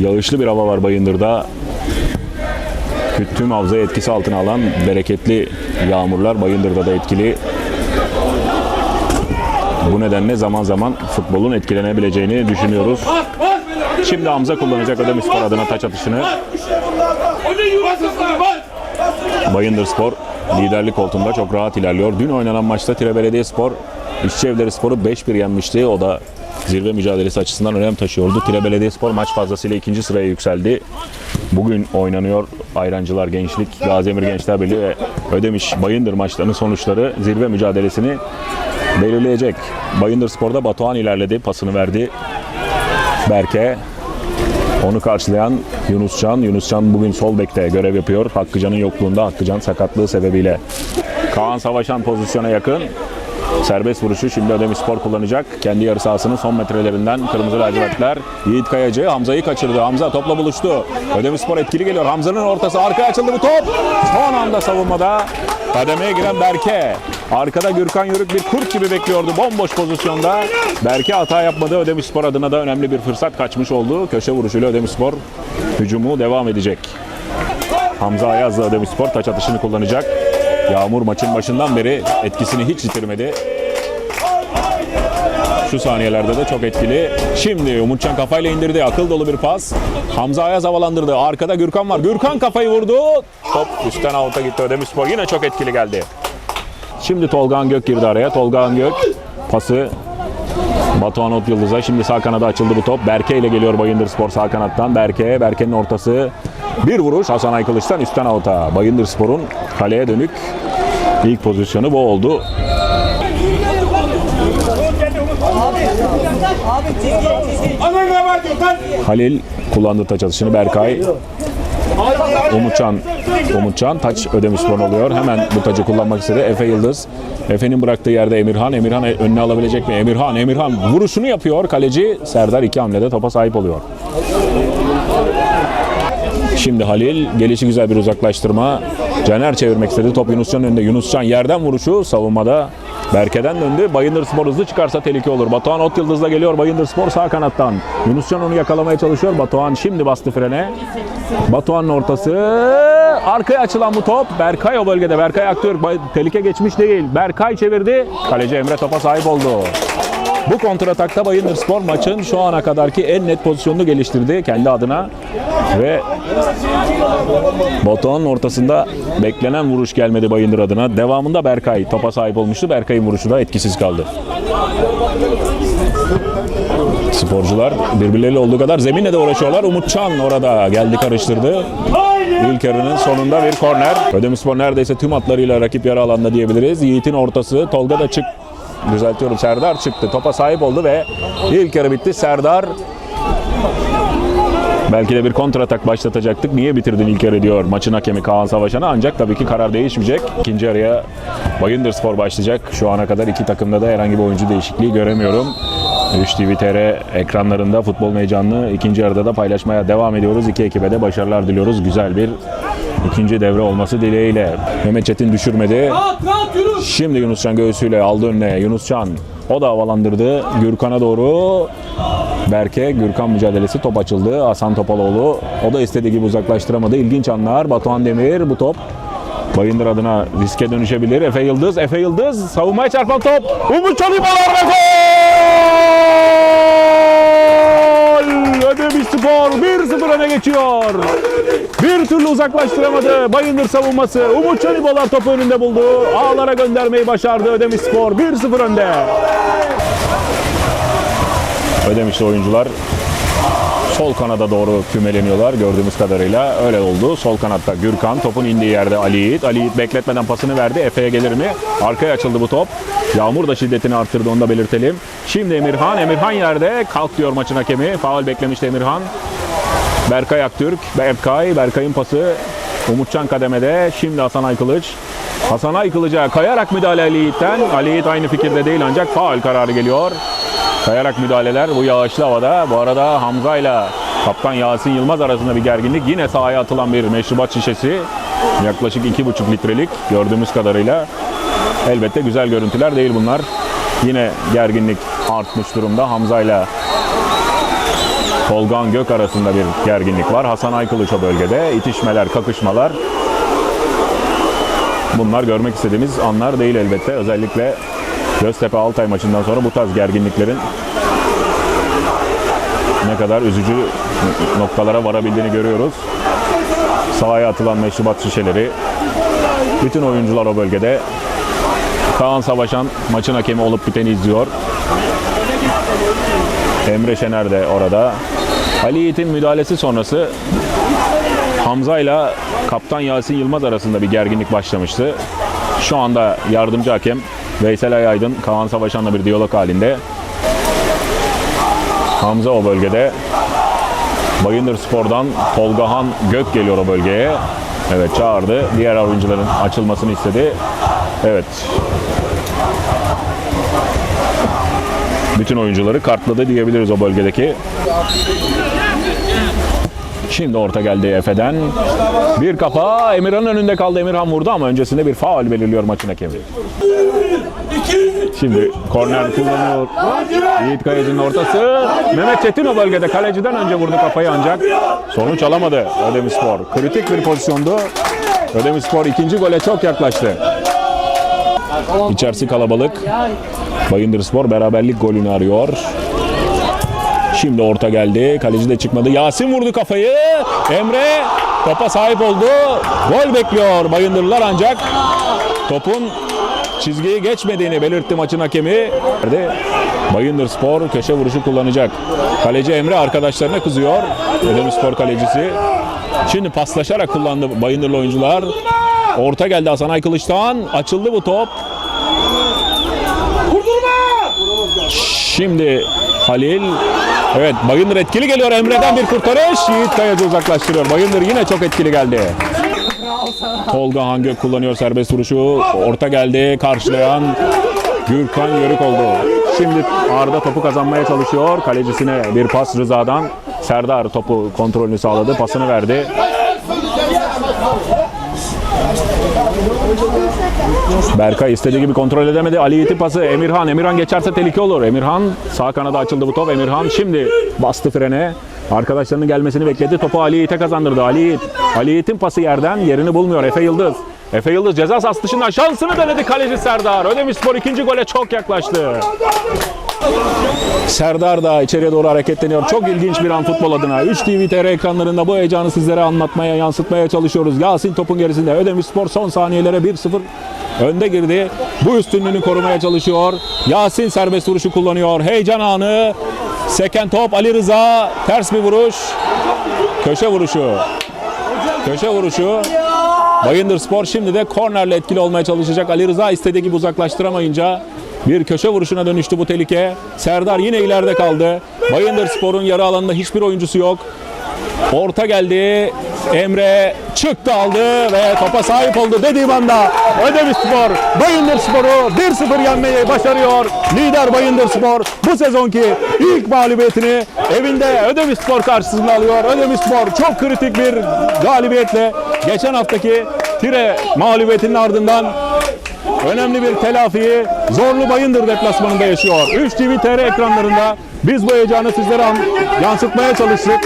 Yağışlı bir hava var Bayındır'da. Tüm havzayı etkisi altına alan bereketli yağmurlar Bayındır'da da etkili. Bu nedenle zaman zaman futbolun etkilenebileceğini düşünüyoruz. Şimdi Hamza kullanacak Ödemişspor adına taç atışını. Bayındır Spor liderlik koltuğunda çok rahat ilerliyor. Dün oynanan maçta Tire Belediyespor İşçi Evleri Spor'u 5-1 yenmişti. O da zirve mücadelesi açısından önem taşıyordu. Tire Belediyespor maç fazlasıyla ikinci sıraya yükseldi. Bugün oynanıyor Ayrancılar Gençlik, Gaziemir Gençler Birliği ve Ödemiş Bayındır maçlarının sonuçları zirve mücadelesini belirleyecek. Bayındır Spor'da Batuhan ilerledi, pasını verdi. Berke onu karşılayan Yunuscan. Yunuscan bugün sol bekte görev yapıyor. Hakkıcan'ın yokluğunda Hakkıcan sakatlığı sebebiyle. Kaan Savaşan pozisyona yakın. Serbest vuruşu şimdi Ödemiş Spor kullanacak. Kendi yarı sahasının son metrelerinden Kırmızı Lacivertler. Yiğit Kayacı Hamza'yı kaçırdı. Hamza topla buluştu. Ödemiş Spor etkili geliyor. Hamza'nın ortası arkaya açıldı bu top. Son anda savunmada kademeye giren Berke. Arkada Gürkan Yörük bir kurt gibi bekliyordu bomboş pozisyonda. Berke hata yapmadı. Ödemiş Spor adına da önemli bir fırsat kaçmış oldu. Köşe vuruşuyla Ödemiş Spor hücumu devam edecek. Hamza Ayaz'la Ödemiş Spor taç atışını kullanacak. Yağmur maçın başından beri etkisini hiç yitirmedi. Şu saniyelerde de çok etkili. Şimdi Umutcan kafayla indirdi. Akıl dolu bir pas. Hamza Ayaz havalandırdı. Arkada Gürkan var. Gürkan kafayı vurdu. Top üstten avuta gitti. Ödemişspor yine çok etkili geldi. Şimdi Tolgan Gök girdi araya. Tolgan Gök pası Batuhan Ot Yıldız'a. Şimdi sağ kanada açıldı bu top. Berke ile geliyor Bayındır Spor sağ kanattan. Berke, Berke'nin ortası. Bir vuruş Hasan Aykılıç'tan üstten avuta. Bayındır Spor'un kaleye dönük ilk pozisyonu bu oldu. Halil kullandı taç atışını. Berkay Umutcan Umutcan taç ödemiş son oluyor. Hemen bu tacı kullanmak istedi. Efe Yıldız. Efe'nin bıraktığı yerde Emirhan. Emirhan önüne alabilecek mi? Emirhan. Emirhan vuruşunu yapıyor. Kaleci Serdar iki hamlede topa sahip oluyor. Şimdi Halil gelişi güzel bir uzaklaştırma. Caner çevirmek istedi. Top Yunuscan'ın önünde. Yunuscan yerden vuruşu savunmada. Berke'den döndü. Bayındır Spor hızlı çıkarsa tehlike olur. Batuhan Ot Yıldız'la geliyor. Bayındır Spor sağ kanattan. Yunuscan onu yakalamaya çalışıyor. Batuhan şimdi bastı frene. Batuhan'ın ortası. Arkaya açılan bu top. Berkay o bölgede. Berkay. Bay- Tehlike geçmiş değil. Berkay çevirdi. Kaleci Emre topa sahip oldu. Bu kontratakta Bayındır Spor maçın şu ana kadarki en net pozisyonunu geliştirdi kendi adına. Ve Batuhan'ın ortasında beklenen vuruş gelmedi Bayındır adına. Devamında Berkay topa sahip olmuştu. Berkay'ın vuruşu da etkisiz kaldı. Sporcular birbirleriyle olduğu kadar zeminle de uğraşıyorlar. Umutcan orada geldi karıştırdı. İlk yarının sonunda bir korner. Ödemişspor neredeyse tüm hatlarıyla rakip yarı alanda diyebiliriz. Yiğit'in ortası. Tolga da çık düzeltiyorum. Serdar çıktı. Topa sahip oldu ve ilk yarı bitti. Serdar Belki de bir kontratak başlatacaktık. Niye bitirdin ilk yarı diyor maçın hakemi Kaan Savaşan'a. Ancak tabii ki karar değişmeyecek. İkinci yarıya Bayındır Spor başlayacak. Şu ana kadar iki takımda da herhangi bir oyuncu değişikliği göremiyorum. 3 TV TR ekranlarında futbol heyecanını ikinci yarıda da paylaşmaya devam ediyoruz. İki ekibe de başarılar diliyoruz. Güzel bir ikinci devre olması dileğiyle. Mehmet Çetin düşürmedi. Şimdi Yunuscan göğsüyle aldı önüne. Yunuscan o da havalandırdı. Gürkan'a doğru Berke, Gürkan mücadelesi top açıldı. Hasan Topaloğlu o da istediği gibi uzaklaştıramadı. İlginç anlar. Batuhan Demir bu top Bayındır adına riske dönüşebilir. Efe Yıldız, Efe Yıldız savunmaya çarpan top. Umut Çolibalar ve gol! Ödemiş Spor 1-0 öne geçiyor. Bir türlü uzaklaştıramadı Bayındır savunması. Umut Çolibalar topu önünde buldu. Ağlara göndermeyi başardı Ödemiş Spor 1-0 önde. Ödemişli oyuncular sol kanada doğru kümeleniyorlar gördüğümüz kadarıyla. Öyle oldu. Sol kanatta Gürkan. Topun indiği yerde Ali Yiğit. Ali Yiğit bekletmeden pasını verdi. Efe'ye gelir mi? Arkaya açıldı bu top. Yağmur da şiddetini arttırdı onu da belirtelim. Şimdi Emirhan. Emirhan yerde. Kalk diyor maçın hakemi. Faul beklemişti Emirhan. Berkay Aktürk. Berkay. Berkay'ın pası. Umutcan kademede. Şimdi Hasan Aykılıç. Hasan Aykılıç'a kayarak müdahale Ali Yiğit'ten. Ali Yiğit aynı fikirde değil ancak faul kararı geliyor. Kayarak müdahaleler bu yağışlı havada. Bu arada Hamza ile Kaptan Yasin Yılmaz arasında bir gerginlik. Yine sahaya atılan bir meşrubat şişesi. Yaklaşık 2,5 litrelik gördüğümüz kadarıyla. Elbette güzel görüntüler değil bunlar. Yine gerginlik artmış durumda. Hamza ile Tolgan Gök arasında bir gerginlik var. Hasan Aykılıç o bölgede. İtişmeler, kakışmalar. Bunlar görmek istediğimiz anlar değil elbette. Özellikle Göztepe Altay maçından sonra bu tarz gerginliklerin ne kadar üzücü noktalara varabildiğini görüyoruz. Sahaya atılan meşrubat şişeleri. Bütün oyuncular o bölgede. Kaan Savaşan maçın hakemi olup biteni izliyor. Emre Şener de orada. Ali Yiğit'in müdahalesi sonrası Hamza ile kaptan Yasin Yılmaz arasında bir gerginlik başlamıştı. Şu anda yardımcı hakem Veysel Ayaydın Kaan Savaşan'la bir diyalog halinde. Hamza o bölgede. Bayındır Spor'dan Tolgahan Gök geliyor o bölgeye. Evet çağırdı. Diğer oyuncuların açılmasını istedi. Evet. Bütün oyuncuları kartladı diyebiliriz o bölgedeki. Şimdi orta geldi Efe'den. Bir kafa Emirhan'ın önünde kaldı. Emirhan vurdu ama öncesinde bir faul belirliyor maçın hakemi. Şimdi korner kullanıyor. Yiğit Kayacı'nın ortası. Mehmet Çetin o bölgede kaleciden önce vurdu kafayı ancak sonuç alamadı Ödemişspor. Kritik bir pozisyondu. Ödemişspor ikinci gole çok yaklaştı. İçerisi kalabalık. Bayındırspor beraberlik golünü arıyor. Şimdi orta geldi. Kaleci de çıkmadı. Yasin vurdu kafayı. Emre topa sahip oldu. Gol bekliyor Bayındırlılar ancak topun çizgiyi geçmediğini belirtti maçın hakemi. Bayındır Spor köşe vuruşu kullanacak. Kaleci Emre arkadaşlarına kızıyor. Ödemişspor kalecisi. Şimdi paslaşarak kullandı Bayındırlı oyuncular. Orta geldi Hasan Aykılıç'tan. Açıldı bu top. Şimdi Halil Evet Bayındır etkili geliyor Emre'den bir kurtarış. Yiğit Kayacı uzaklaştırıyor. Bayındır yine çok etkili geldi. Tolga Hangök kullanıyor serbest vuruşu. Orta geldi karşılayan Gürkan Yörük oldu. Şimdi Arda topu kazanmaya çalışıyor. Kalecisine bir pas Rıza'dan. Serdar topu kontrolünü sağladı. Pasını verdi. Berkay istediği gibi kontrol edemedi. Ali Yiğit'in pası Emirhan. Emirhan geçerse tehlike olur. Emirhan sağ kanada açıldı bu top. Emirhan şimdi bastı frene. Arkadaşlarının gelmesini bekledi. Topu Ali Yiğit'e kazandırdı. Ali Yiğit. Ali Yiğit'in pası yerden yerini bulmuyor. Efe Yıldız. Efe Yıldız ceza sahası dışından şansını denedi kaleci Serdar. Ödemişspor ikinci gole çok yaklaştı. Serdar da içeriye doğru hareketleniyor. Çok ilginç bir an futbol adına. 3 TV TR ekranlarında bu heyecanı sizlere anlatmaya, yansıtmaya çalışıyoruz. Yasin topun gerisinde. Ödemişspor son saniyelere 1-0 önde girdi. Bu üstünlüğünü korumaya çalışıyor. Yasin serbest vuruşu kullanıyor. Heyecan anı. Seken top Ali Rıza. Ters bir vuruş. Köşe vuruşu. Köşe vuruşu. Bayındır Spor şimdi de kornerle etkili olmaya çalışacak. Ali Rıza istediği gibi uzaklaştıramayınca bir köşe vuruşuna dönüştü bu tehlike. Serdar yine ileride kaldı. Bayındır Spor'un yarı alanında hiçbir oyuncusu yok. Orta geldi. Emre çıktı aldı ve topa sahip oldu dediğim anda Ödemiş Spor Bayındır Spor'u 1-0 yenmeyi başarıyor. Lider Bayındır Spor bu sezonki ilk mağlubiyetini evinde Ödemiş Spor karşısında alıyor. Ödemiş Spor çok kritik bir galibiyetle geçen haftaki Tire mağlubiyetinin ardından önemli bir telafiyi Zorlu Bayındır deplasmanında yaşıyor. 3 TV TR ekranlarında biz bu heyecanı sizlere an- yansıtmaya çalıştık.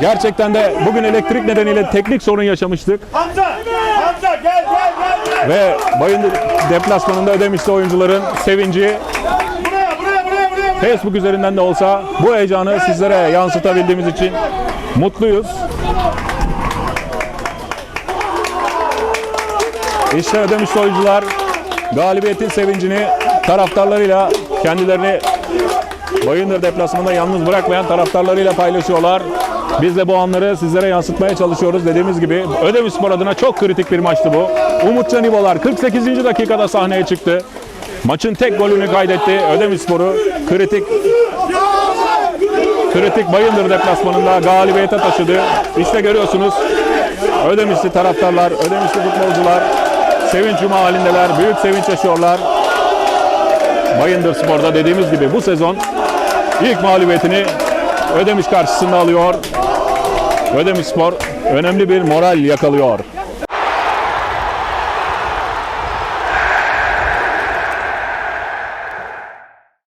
Gerçekten de bugün elektrik nedeniyle teknik sorun yaşamıştık Hamza! Hamza gel gel gel gel! ve Bayındır deplasmanında ödemişti oyuncuların sevinci. Buraya buraya buraya buraya! buraya. Facebook üzerinden de olsa bu heyecanı sizlere yansıtabildiğimiz için mutluyuz. İşte ödemiş oyuncular galibiyetin sevincini taraftarlarıyla kendilerini Bayındır deplasmanında yalnız bırakmayan taraftarlarıyla paylaşıyorlar. Biz de bu anları sizlere yansıtmaya çalışıyoruz. Dediğimiz gibi Ödemişspor adına çok kritik bir maçtı bu. Umutcan İbolar 48. dakikada sahneye çıktı. Maçın tek golünü kaydetti. Ödemişspor'u kritik kritik Bayındır deplasmanında galibiyete taşıdı. İşte görüyorsunuz Ödemişli taraftarlar, Ödemişli futbolcular sevinç cuma halindeler. Büyük sevinç yaşıyorlar. Bayındır Spor'da dediğimiz gibi bu sezon ilk mağlubiyetini Ödemiş karşısında alıyor. Ödemiş Spor önemli bir moral yakalıyor.